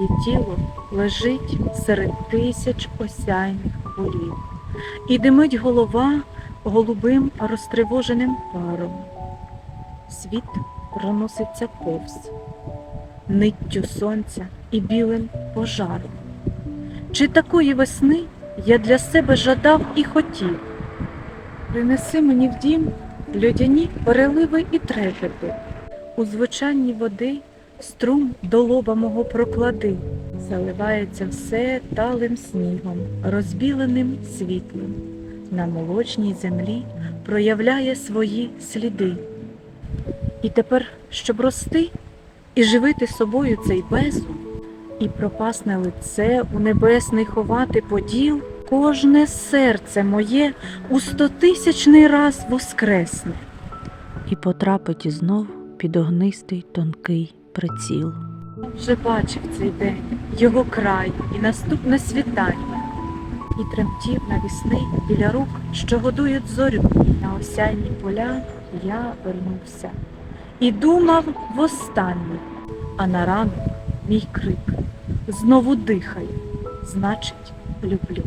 Її тіло лежить серед тисяч осяйних полів, і димить голова голубим розтривоженим паром. Світ проноситься повз, ниттю сонця і білим пожаром. Чи такої весни я для себе жадав і хотів? Принеси мені в дім льодяні переливи і трепети, у звучанні води струм до лоба мого проклади, заливається все талим снігом, розбіленим світлом, на молочній землі проявляє свої сліди. І тепер, щоб рости і живити собою цей безум, і пропасне лице у небесний ховати поділ, кожне серце моє у стотисячний раз воскресне. і потрапить знов під огнистий тонкий приціл. Вже бачив цей день, його край і наступне світання, і тремтів навісний біля рук, що годують зорю на осяйні поля, я вернувся. І думав востаннє, а на ранок мій крик знову дихає, значить, люблю.